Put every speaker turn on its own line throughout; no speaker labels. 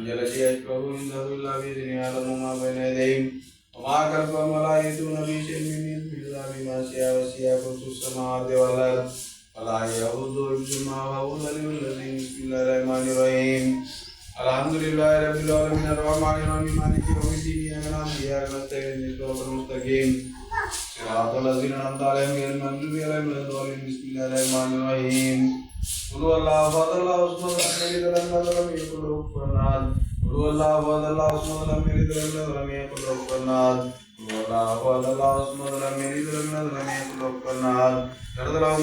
ييسر من جلس يشفع عنده إلا بإذنه يعلم ما بين يديهم وما خلفهم ولا يأتون بشيء من علمه إلا بما شاء وسع كرسي السماوات والأرض ولا يؤوده حفظهما وهو العلي العظيم بسم الله الرحمن الرحيم الحمد لله رب العالمين الرحمن الرحيم مالك يوم الدين إياك نعبد وإياك نستعين اهدنا الصراط المستقيم صراط الذين أنعمت عليهم غير المغضوب عليهم ولا الضالين بسم الله الرحمن الرحيم قل هو الله أحد الله الصمد لم يلد ولم يولد ولم يكن له كفوا أحد قل هو الله أحد الله الصمد لم يلد ولم يولد ولم يكن له كفوا أحد قل هو الله أحد الله الصمد لم يلد ولم يولد ولم يكن له كفوا أحد شرط لهم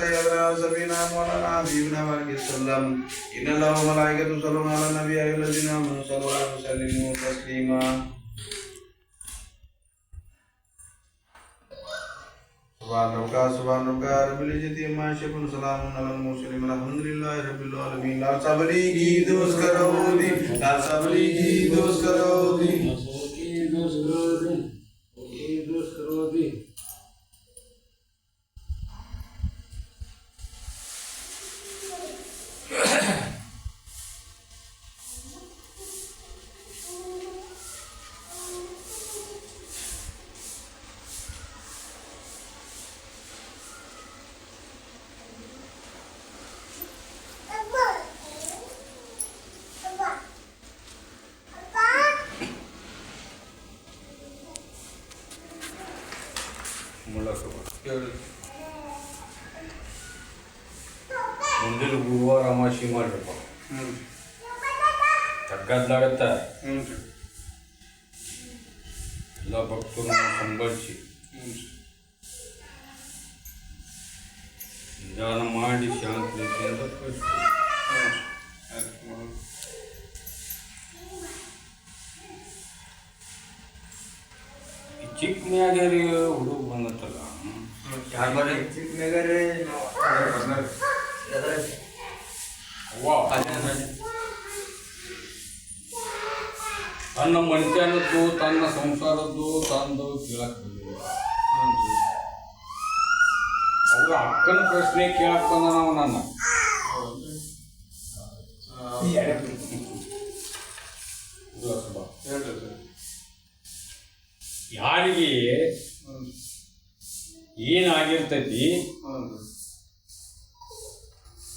سيدنا سبينا مولانا حبيبنا محمد صلى الله عليه وسلم إن الله وملائكته يصلون على النبي يا أيها الذين آمنوا صلوا عليه وسلموا تسليما वालनौका सुवानौका रबिल जति माशकुन सलाम अलल मुसलिम अल्हम्दुलिल्लाह रबिल आलमीन ला सबरी की दोस्त करो दी ला सबरी की दोस्त करो दी
ತಗ್ಗದ್ದಾಗತ್ತ ಎಲ್ಲ ಭಕ್ತರನ್ನು ಸಂಬಳಿಸಿ ನಿಧಾನ ಮಾಡಿ ಶಾಂತಿ ರೀತಿಯಿಂದ ಕಳಿಸ್ತೀವಿ ಈ ಚಿಕ್ಕನ್ಯಾಗ ಹುಡುಗ ಬಂದತ್ತಲ್ಲ ಅವ್ವ ತನ್ನ ಮನುಷ್ಯನದ್ದು, ತನ್ನ ಸಂಸಾರದ್ದು ತಂದು ಕೇಳಕ್ ಬಂದಿಲ್ಲ. ಅವ್ರ ಅಕ್ಕನ ಪ್ರಶ್ನೆ ಕೇಳಕ್ ಬಂದ ನಾವು ನನ್ನ. ಯಾರಿಗೆ ಏನಾಗಿರ್ತೈತಿ?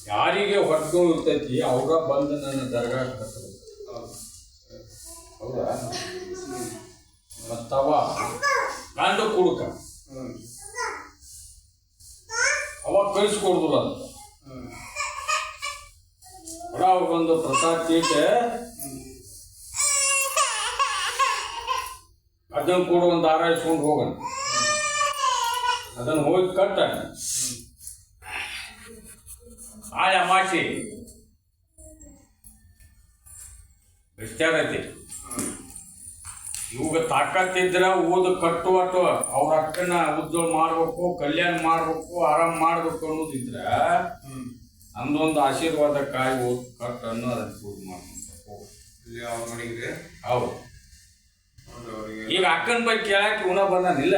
ಯಾರಿಗೆ ಹೊರಗೂ ಇರ್ತೈತಿ ಅವ್ರ ಬಂದು ನನ್ನ ದರ್ಗಾ ಹೌದಾ? ಮತ್ತವ? ಗಂಡ ಕುಡುಕ. ಅವ ಕಳಿಸ್ಕೊಡುದಿಲ್ಲ. ಅವ್ರು ಬಂದು ಪ್ರಸಾದ್ ತೀಟ ಅದನ್ನ ಕೂಡ, ಒಂದು ಆರಾಯಿಸ್ಕೊಂಡು ಹೋಗೋಣ. ಅದನ್ನು ಹೋಗಿ ಕಟ್ಟ. ಆಳೆ ಮಾಸಿ ವಿಚಾರ ಐತಿ. ಇವಾಗ ತಾಕತ್ತಿದ್ರ ಓದು ಕಟ್ಟುವಟ್ಟು ಅವ್ರ ಅಕ್ಕನ ಉದ್ಯೋಗ ಮಾಡ್ಬೇಕು ಕಲ್ಯಾಣ ಮಾಡ್ಬೇಕು ಆರಾಮ್ ಮಾಡ್ಬೇಕು ಅನ್ನೋದಿದ್ರ ಅಂದೊಂದು ಆಶೀರ್ವಾದ ಕಾಯಿ ಓದ್ ಕಟ್ಟು ಅನ್ನೋ ಅದಕ್ಕೆ ಪೂಜೆ ಮಾಡ್ಬೇಕು ಹೌದು. ಈಗ ಅಕ್ಕನ ಬಗ್ಗೆ ಕೇಳಕ್ಕೆ ಇವನ ಬಂದಾನಿಲ್ಲ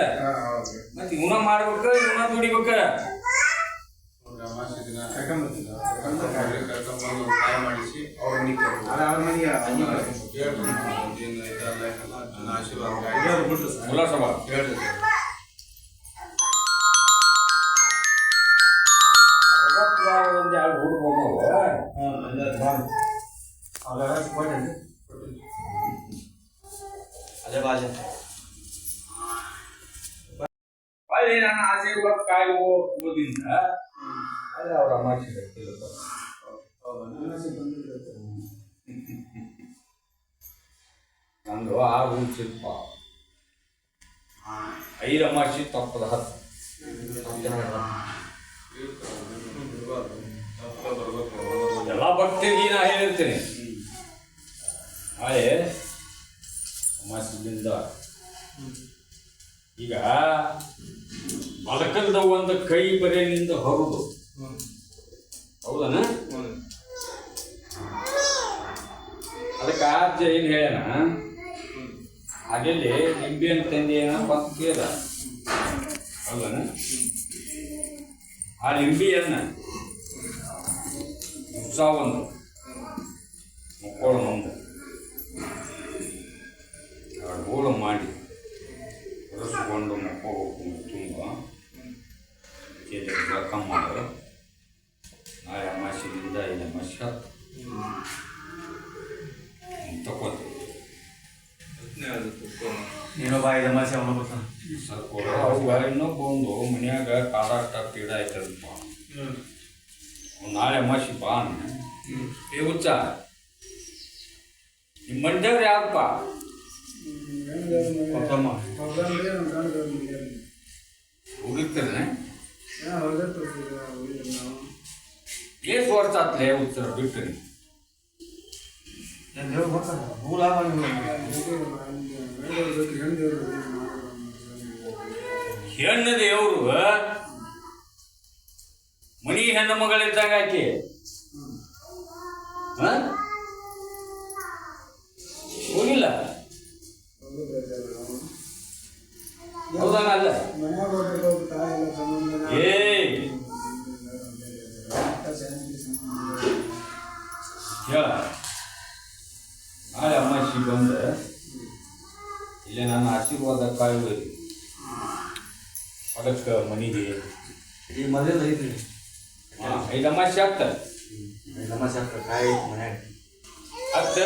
ಮತ್ತೆ ಇವನ ಮಾಡ್ಬೇಕ ಇವನ ದುಡಿಬೇಕ? ಉಲ್ಲಾಸವ ಒಂದು ಎರಡು ಹುಡುಗ
ಅದೇ ಬಾಜ
ಅಲ್ಲಿ ನನ್ನ ಆಶೀರ್ವಾದ ಕಾಯಿ ಓದಿಂದ ಅಲ್ಲಿ ಅವ್ರ ಅಮಾಶಿ ಗೊತ್ತಿಲ್ಲ ನಂದು ಆರು ಶಿಲ್ಪ ಐದು ಅಮಾಸಿ ತಪ್ಪದ ಹತ್ತು. ಎಲ್ಲ ಭಕ್ತಿಗೆ ನಾ ಹೇಳಿರ್ತೀನಿ. ನಾಳೆ ಅಮಾಸಿದಿಂದ ಈಗ ಬಲಕಲ್ದ ಒಂದು ಕೈ ಬರೆಯಿಂದ ಹೊರದು ಆತ್ಲೆ ಉತ್ತರ ಬಿಟ್ಟು
ದೇವ್ರು ಬರ್ತಾನೆ ಮೂಲ
ಹೆಣ್ಣು ದೇವರು ಮನಿ ಹೆಣ್ಣು ಮಗಳಿದ್ದಾಗ ಆಕೆ? ಹೋಗಿಲ್ಲ? ಹೌದಾಗ ಅಲ್ಲ ಏ! ಹೇಳ ನಾಳೆ ಅಮಾಶಿ ಬಂದ ಇಲ್ಲೇ ನನ್ನ ಆಶೀರ್ವಾದ ಕಾಯುವುದು ಅದಕ್ಕೆ ಮನೆಗೆ
ಈ ಮದುವೆ ಐತ್ರಿ
ಹಾ, ಐದು ಅಮಾಶಿ ಆಗ್ತ
ತಮಾಷೆ ಆಗ್ತದೆ ಕಾಯಿ ಮನ್ಯಾಗ
ಅತ್ತ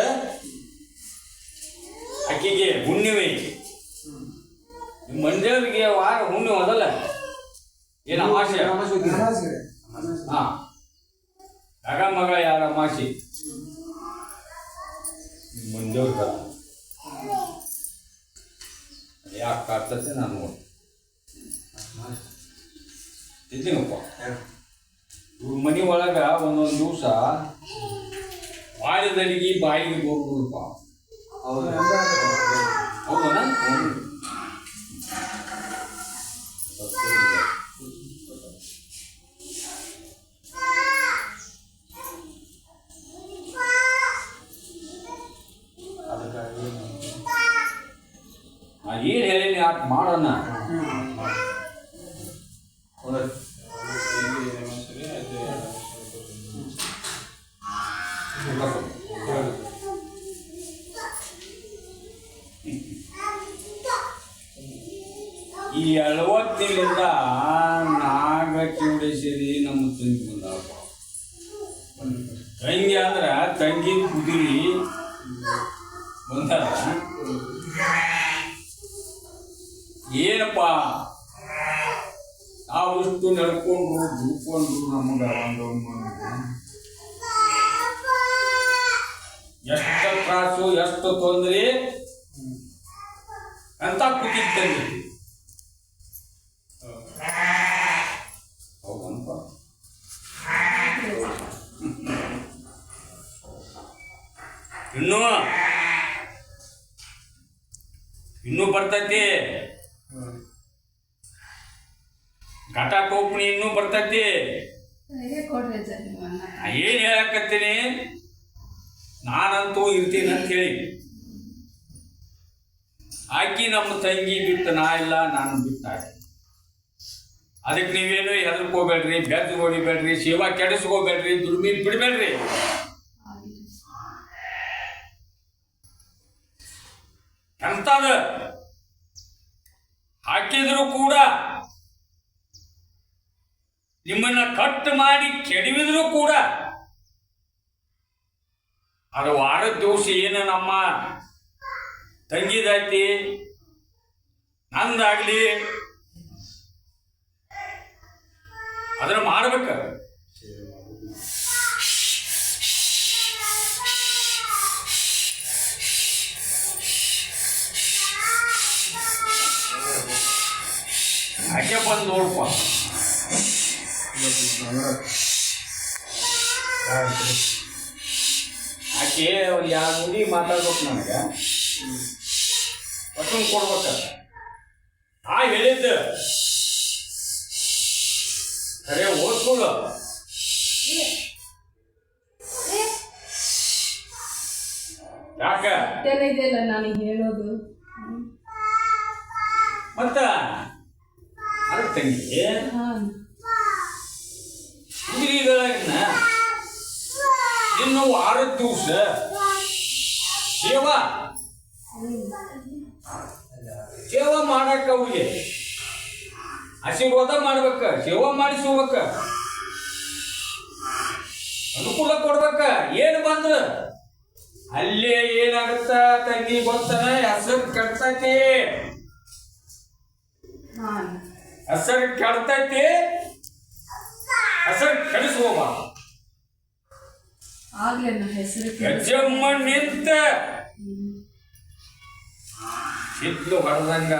ಆಕೆಗೆ ಹುಣ್ಣಿಮೆ ಮಂಡ್ಯವ್ರಿಗೆ ವಾರ ಹುಣ್ಣಿಮೆ ಅದಲ್ಲ ಏನು ಅಮಾಸೆ ಹಾ ಮಗ ಮಗ ಯಾರ ಮಾಸಿ? ಮಂಡ್ಯವ್ರ ಯಾಕೆ ಕಾಡ್ತೈತೆ ನಾನು ನೋಡಿ ಇದ್ದೀನಪ್ಪ ಇವ್ರ ಮನೆ ಒಳಗೆ ಒಂದೊಂದು ದಿವಸ ಬಾಳಿದಲ್ಲಿಗೆ ಬಾಯಿಗೆ ಹೋಗ್ಬಿಡಪ್ಪ
ಹೌದಾ.
ಹೌದು ಈ ಅಳವತ್ತಿನಿಂದ ನಾಗ ಚೌಡೇಶ್ವರಿ ನಮ್ಮ ತಂಗಿ ಬಂದಪ್ಪ ತಂಗಿ ಅಂದ್ರೆ ತಂಗಿ ಕುದುರಿ ಬಂದಾರ ಏನಪ್ಪ? ನಾವು ಇಷ್ಟು ನಡ್ಕೊಂಡ್ರು ದುಡ್ಕೊಂಡ್ರು, ನಮ್ಗೆ ಒಂದು ಎಷ್ಟು ತ್ರಾಸು, ಎಷ್ಟು ತೊಂದರೆ? ಅಂತ ಕೂತಿರ್ತೇನೆ ಇನ್ನೂ? ಇನ್ನೂ ಬರ್ತೈತಿ. ಘಟ ಟೋಪಣಿ ಇನ್ನೂ ಬರ್ತೈತಿ ಏನ್ ಹೇಳಕತ್ತೀನಿ? ನಾನಂತೂ ಇರ್ತೀನಿ ಅಂತ ಹೇಳಿ. ಆಕಿ ನಮ್ಮ ತಂಗಿ ಬಿಟ್ಟು ನಾ ಇಲ್ಲ ನಾನು ಬಿಟ್ಟ ಅದಕ್ಕೆ ನೀವೇನು ಹೆದರ್ಕೋಬೇಡ್ರಿ ಬೆದ್ದು ಹೊಡಿಬೇಡ್ರಿ ಸೇವಾ ಕೆಡಿಸ್ಕೋಬೇಡ್ರಿ ದುರ್ಮಿ ಬಿಡ್ಬೇಡ್ರಿ. ಎಂತದ? ಹಾಕಿದ್ರು ಕೂಡ ನಿಮ್ಮನ್ನ ಕಟ್ ಮಾಡಿ ಕೆಡವಿದ್ರು ಕೂಡ ಅದು ವಾರದ ದಿವಸ ಏನು ನಮ್ಮ ತಂಗಿದೈತಿ ನಂದಾಗ್ಲಿ ಅದನ್ನ ಮಾಡ್ಬೇಕ. ಯಾಕೆ ಬಂದು ನೋಡ್ಪ ಆಕೆ ಅವ್ರು ಯಾವ ಮುಂದೆ ಮಾತಾಡ್ಬೇಕು ನನಗೆ. ಒಟ್ಟು ಕೊಡ್ಬೇಕ ಆ ಹೇಳಿದ್ದ. ಖರೆ ಓದ್ಕೊಳ್ಳ. ಯಾಕ?
ಇದೆಲ್ಲ ನನಗೆ ಹೇಳೋದು.
ಮತ್ತ ಅದ್ರ ತಂಗಿ? ಕುದುರೆಗಳನ್ನ ಇನ್ನು ವಾರದ ದಿವಸ ಸೇವಾ ಸೇವಾ ಮಾಡಕ್ಕ ಅವ್ರಿಗೆ. ಆಶೀರ್ವಾದ ಮಾಡ್ಬೇಕ ಸೇವಾ ಮಾಡಿಸ್ಬೇಕ. ಅನುಕೂಲ ಕೊಡ್ಬೇಕ. ಏನು ಬಂದ್ರ ಅಲ್ಲೇ ಏನಾಗುತ್ತ? ತಂಗಿ ಗೊತ್ತನ ಹೆಸರು ಕೆಡ್ತೈತಿ. ಹೆಸರು ಕೆಡ್ತೈತಿ.
ಆಗ್ಲೇ ನನ್ನ ಹೆಸರು
ನಿಂತ. ಹೊಡೆದಂಗ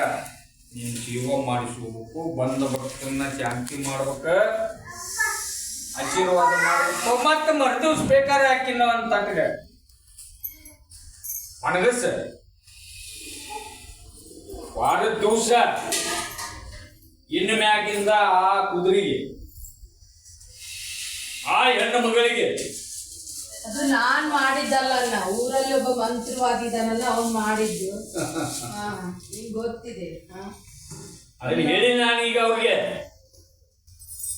ನೀನು ಜೀವ ಮಾಡಿಸ್ಕೋಬೇಕು ಬಂದ ಭಕ್ತನ್ನ ಶಾಂತಿ ಮಾಡ್ಬೇಕ. ಆಶೀರ್ವಾದ ಮಾಡ್ಬೇಕು. ಮತ್ತೆ ಮರ್ದಿವ್ಸ್ ಬೇಕಾದ್ರೆ ಹಾಕಿನ ಅಂತ ಒಣಗಸ. ವಾರದ ದಿವಸ. ಇನ್ನು ಮ್ಯಾಗಿಂದ ಆ ಕುದುರೆಗೆ ಆ ಹೆಣ್ಣು ಮಗಳಿಗೆ.
ಅದು ನಾನ್ ಮಾಡಿದ್ದಲ್ಲ ಊರಲ್ಲಿ ಒಬ್ಬ ಮಂತ್ರವಾಗಿದ್ದಾನಲ್ಲ ಅವ್ನು ಮಾಡಿದ್ದು. ಗೊತ್ತಿದೆ.
ಅದನ್ನ ಹೇಳಿ ನಾನೀಗ ಅವ್ರಿಗೆ.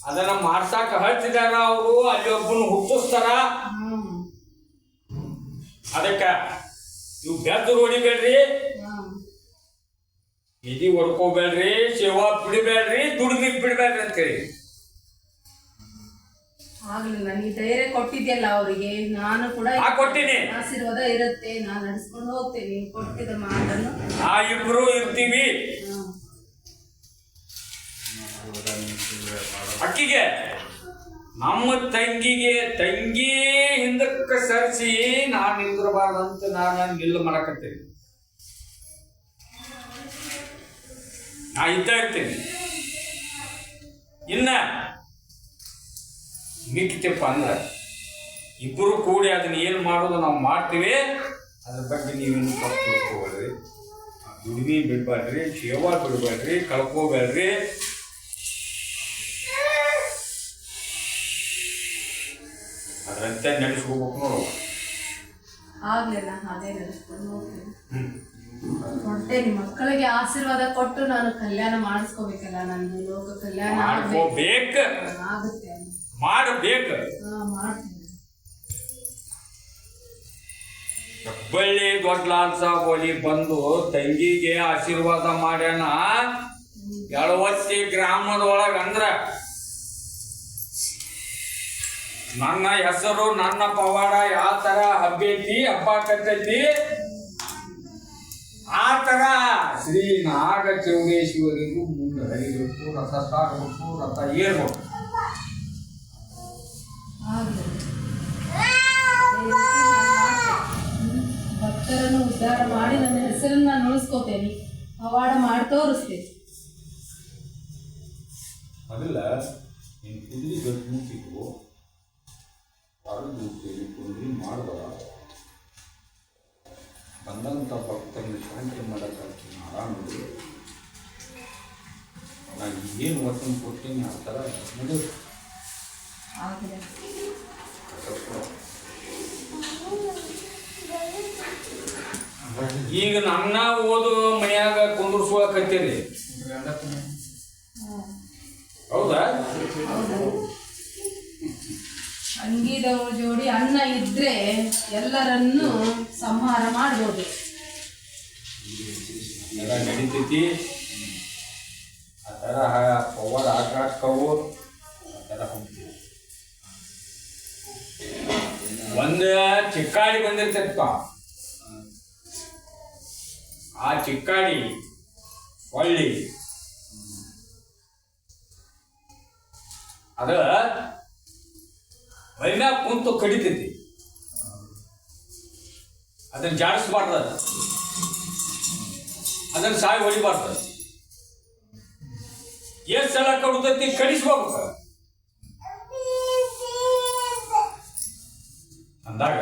ಅದನ್ನ ಮಾಡ್ಸಾಕ ಹಚ್ಚಿದಾರ ಅವರು? ಅಲ್ಲಿ ಒಬ್ಬನ ಹುಟ್ಟಿಸ್ತಾರ?
ಹ್ಮ್.
ಅದಕ್ಕ ನೀವು ಬೆದ್ದು ಹೊಡಿಬೇಡ್ರಿ. ನಿಧಿ ಹೊಡ್ಕೋಬೇಡ್ರಿ ಸೇವಾ ಬಿಡಬೇಡ್ರಿ ದುಡ್ದಿಕ್ ಬಿಡಬೇಡ್ರಿ ಅಂತೇಳಿ.
ಆಗ್ಲಿ ನನಗೆ ಧೈರ್ಯ ಕೊಟ್ಟಿದ್ಯಲ್ಲ ಅವರಿಗೆ ನಾನು ಕೂಡ
ಆ ಕೊಟ್ಟಿನಿ.
ಆಶೀರ್ವಾದ ಇರುತ್ತೆ ನಾನು ನಡೆಸ್ಕೊಂಡು ಹೋಗ್ತೇನೆ ಕೊಟ್ಟಿದ ಕೊಟ್ಟಿದ್ದ ಮಾತನ್ನು.
ಆ ಇಬ್ರು ಇರ್ತೀವಿ. ಅಕ್ಕಿಗೆ ನಮ್ಮ ತಂಗಿಗೆ ತಂಗಿ ಹಿಂದಕ್ಕೆ ಸರಿಸಿ ನಾನು ಅಂತ ನಾನು ಇಲ್ಲ ಮಾಡಕತ್ತೀನಿ. ನಾ ಇದ್ದ ಇರ್ತೀನಿ. ಇನ್ನ ಮಿಕ್ಕಿತಪ್ಪ ಅಂದ್ರೆ ಇಬ್ಬರು ಕೂಡಿ ಅದನ್ನ ಏನು ಮಾಡೋದು ನಾವು ಮಾಡ್ತೀವಿ ಅದ್ರ ಬಗ್ಗೆ ನೀವೇನು ತಪ್ಪು ತಿಳ್ಕೊಬೇಡ್ರಿ ದುಡಿಮೆ ಬಿಡ್ಬೇಡ್ರಿ ಸೇವಾ ಬಿಡ್ಬೇಡ್ರಿ ಕಳ್ಕೋಬೇಡ್ರಿ. ಅದರಂತೆ ನಡೆಸ್ಕೋಬೇಕು ನೋಡುವ
ಆಗ್ಲಿಲ್ಲ ಅದೇ ನಡೆಸ್ಕೊಂಡು ಹೊಟ್ಟೆ ನಿಮ್ಮ ಮಕ್ಕಳಿಗೆ ಆಶೀರ್ವಾದ ಕೊಟ್ಟು ನಾನು ಕಲ್ಯಾಣ ಮಾಡಿಸ್ಕೋಬೇಕಲ್ಲ ನನ್ನ ಲೋಕ ಕಲ್ಯಾಣ ಆಗುತ್ತೆ.
ಮಾಡಬೇಕು.
ಹುಬ್ಬಳ್ಳಿ ಮಾಡ್ತೀನಿ.
ಹೆಬ್ಬಳ್ಳಿ ದೊಡ್ಡ ಲಾಲ್ ಸಾಬ್ ಒಲಿ ಬಂದು ತಂಗಿಗೆ ಆಶೀರ್ವಾದ ಮಾಡ್ಯಾನ. ಎಳವತ್ತಿ ಗ್ರಾಮದೊಳಗ ಅಂದ್ರ ನನ್ನ ಹೆಸರು ನನ್ನ ಪವಾಡ ಯಾವ ತರ ಹಬ್ಬೈತಿ ಹಬ್ಬ ಕತ್ತೈತಿ ಆ ತರ ಶ್ರೀ ನಾಗ ಚೌಡೇಶ್ವರಿಗೂ ಮುಂದೆ ಹರಿಬೇಕು ರಥ ಸಾಗಬೇಕು ರಥ ಏರ್ಬೇಕು
ಭಕ್ತರನ್ನು ಉದ್ಧಾರ ಮಾಡಿ ನನ್ನ ಹೆಸರನ್ನು ನಾನು ಉಳಿಸ್ಕೋತೇನೆ ಪವಾಡ ಮಾಡಿ ತೋರಿಸ್ತೇನೆ
ಅದಲ್ಲ, ನೀನು ಕುದುರೆ ಗಟ್ಟು ಮುಚ್ಚಿಟ್ಟು ಬಂದಂಥ ಭಕ್ತರನ್ನು ಶಾಂತಿ ಮಾಡೋಕ್ಕಾಗ್ತೀನಿ ಆರಾಮಿದೆ ನಾನು ಏನು ವಚನ ಕೊಡ್ತೀನಿ ಆ ಥರ. ಈಗ ನನ್ನ ಓದು ಮನ್ಯಾಗ ಕುಂದ್ರಸ್ಕೊಳಕತ್ತೀರಿ.
ಹ್ಮ್.
ಹೌದಾ?
ಅಂಗಿದವ್ರ ಜೋಡಿ ಅನ್ನ ಇದ್ರೆ ಎಲ್ಲರನ್ನು ಸಂಹಾರ ಮಾಡ್ಬೋದು.
ಎಲ್ಲ ನಡೀತೈತಿ. ಆ ಥರ ಪವರ್ ಆಟಾಡ್ಕವು ಆ ಥರ ಒಂದು ಚಿಕ್ಕಾಡಿ ಬಂದಿರ್ತೈತಪ್ಪ ಆ ಚಿಕ್ಕಾಡಿ ಹೊಳ್ಳಿ ಅದ ಮೈಮ್ಯಾಗ ಕುಂತು ಕಡಿತೈತಿ. ಅದನ್ನ ಜಾಡಿಸ್ಬಾರ್ದು ಅದು. ಅದನ್ನ ಸಾಯಿ ಹೊಡಿಬಾರ್ದು. ಎಷ್ಟು ಸಲ ಕಡ್ತೈತಿ ಕಡಿಸ್ಕೋಬೇಕು ಅಂದಾಗ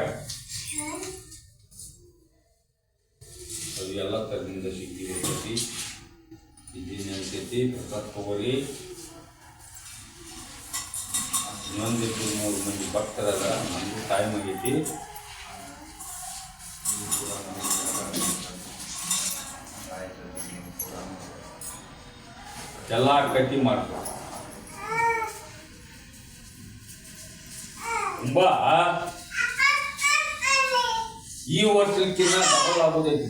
ಅದು ಎಲ್ಲ ಥರದಿಂದ ಶಕ್ತಿ ಬರ್ತೈತಿ. ಅನ್ಸೈತಿ ಪ್ರಸಾದ್ ತಗೋರಿ. ಇನ್ನೊಂದಿಟ್ಟು ಮೂರು ಮಂದಿ ಭಕ್ತರದ ಮಂದಿ ಟೈಮ್ ಆಗೈತಿ. ಎಲ್ಲ ಕಟ್ಟಿ ಮಾಡ್ತಾರೆ ತುಂಬಾ ಈ ವರ್ಷಕ್ಕಿಂತ ಡಬಲ್ ಆಗೋದೈತಿ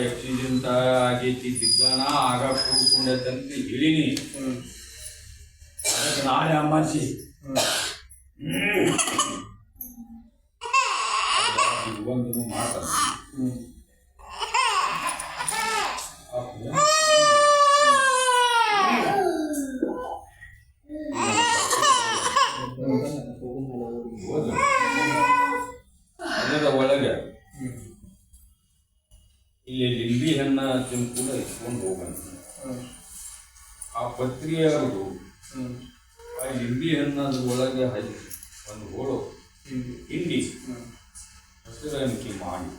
ಆಕ್ಸಿಡೆಂಟ್ ಆಗೈತಿ ಬಿದ್ದಾನ ಆಗ ಕೂಡ್ಕೊಂಡೈತಂತ ಹೇಳಿನಿ.
ಹ್ಞೂ
ಅದಕ್ಕೆ ನಾಳೆ ಅಮ್ಮಾಸಿ
ಹ್ಞೂ
ಆ ಲಿಂಬಿ ಹಣ್ಣದ ಒಳಗೆ ಹಾಕಿ ಒಂದು ಹೋಳು ಹಿಂಡಿ
ಹ್ಞೂ
ಹಸಿರಣಿಕೆ ಮಾಡಿ.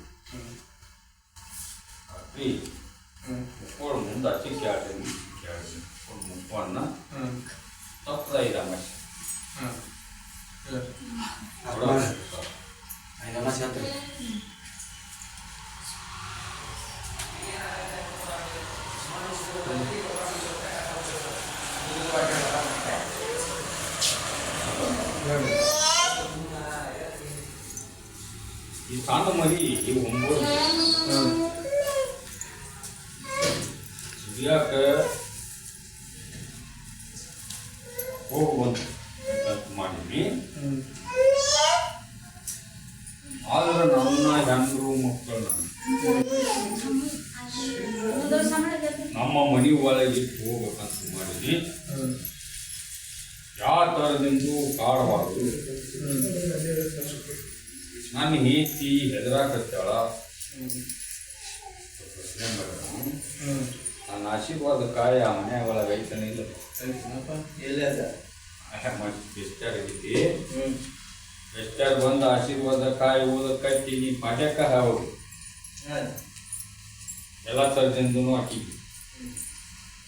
ಹ್ಞೂ
ಮುಕ್ಕೋಳು ಮುಂದೆ ಕ್ಯಾಡಿ ಒಂದು ಮುಪ್ಪನ್ನ
ಹ್ಞೂ
ತಪ್ಪದ ಇದೆ ಮಸಿ
ಐದು ನಮಸ್ತೆ
ಈ ಸಣ್ಣ ಮರಿ ಇವು ಬೆಸ್ಟಾರ್ ಬಂದ ಆಶೀರ್ವಾದ ಕಾಯಿ ಓದ ಕಟ್ಟಿ ನೀ ಪಾಠ್ಯಕ್ಕ ಹೋಗು
ಹಾಂ
ಎಲ್ಲ ಥರದಿಂದನೂ ಹಾಕಿದ್ವಿ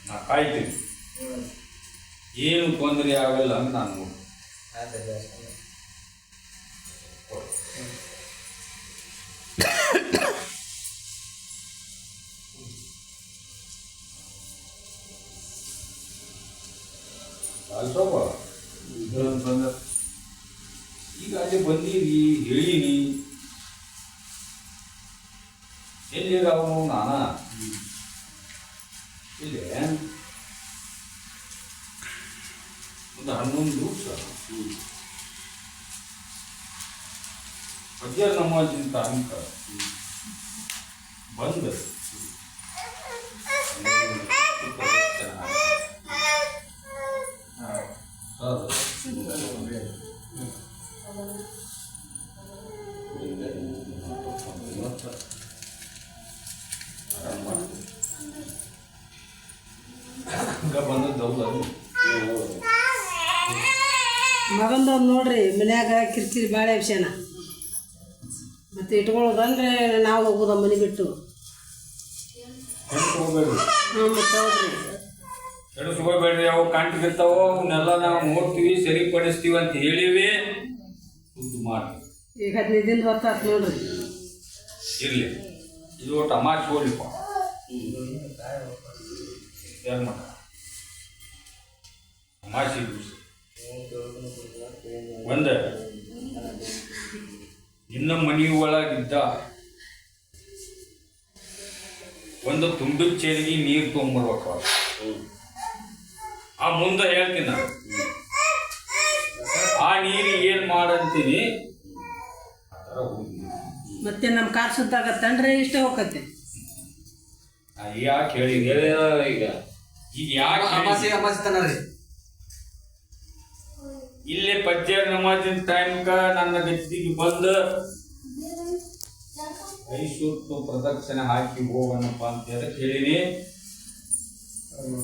ನಾ ಕಾಯ್ತೀನಿ
ಹ್ಞೂ
ಏನು ತೊಂದರೆ ಆಗಲ್ಲ ಅಂತ ನಾನು ಹನ್ನೊಂದು ದಿವಸ ಪದ್ಯ ನಮಾಜಿನ ತನಕ ಬಂದ ಹಂಗ
ಮಗಂದು ಒಂದು ನೋಡ್ರಿ ಮನ್ಯಾಗ ಕಿರ್ಕಿರಿ ಭಾಳ ವಿಷಯನ. ಮತ್ತೆ ಇಟ್ಕೊಳ್ಳೋದಂದ್ರೆ ನಾವು ಹೋಗೋದ ಮನೆ ಬಿಟ್ಟು. ಹಾಂ ಮತ್ತೆ ಹೌದ್ರಿ.
ಹೆಣ್ಸ್ಕೋಬೇಡ್ರಿ ಅವು ಕಂಟಿಗಿರ್ತಾವ ಅವನ್ನೆಲ್ಲ ನಾವು ನೋಡ್ತೀವಿ ಸರಿಪಡಿಸ್ತೀವಿ ಅಂತ ಹೇಳಿವಿ. ಸುದ್ದು ಮಾಡಿ
ಈಗ ಹದಿನೈದು ದಿನ ಹೊತ್ತಾತ್ ನೋಡ್ರಿ.
ಇರ್ಲಿ. ಇದು ಟಮಾಟ್ ಹೋಗ್ಲಿಪ್ಪ. ಯಾರು ಮಾಡ ದಿವಸ ಒಂದ. ನಿನ್ನ ಮನೆಯೊಳಗಿದ್ದ ಒಳಗಿದ್ದ ಒಂದು ತುಂಡು ಚೇರಿಗೆ ನೀರು ತೊಗೊಂಬರ್ಬೇಕು ಆ ಮುಂದೆ ಹೇಳ್ತೀನಿ. ನಾನು. ಆ ನೀರು ಏನು ಮಾಡ ಅಂತೀನಿ ಆ ಥರ ಹೋಗಿ
ಮತ್ತೆ ನಮ್ಮ ಕಾರ್ ಸುತ್ತಾಗತ್ತೆ ಇಷ್ಟೇ ಹೋಗತ್ತೆ
ಯಾಕೆ ಹೇಳಿ
ಹೇಳಿ ಈಗ.
ಈಗ ಯಾಕೆ
ಅಮಾಸೆ ಅಮಾಸೆ ತನರಿ
ಇಲ್ಲೇ ಪದ್ಯ ನಮಾಜಿನ ಟೈಮ್ಗ ನನ್ನ ಗದ್ದಿಗೆ ಬಂದು ಸುತ್ತು ಪ್ರದಕ್ಷಿಣೆ ಹಾಕಿ ಹೋಗೋಣಪ್ಪ ಅಂತ ಹೇಳಿ ಹೇಳಿನಿ
ಅವ್ರು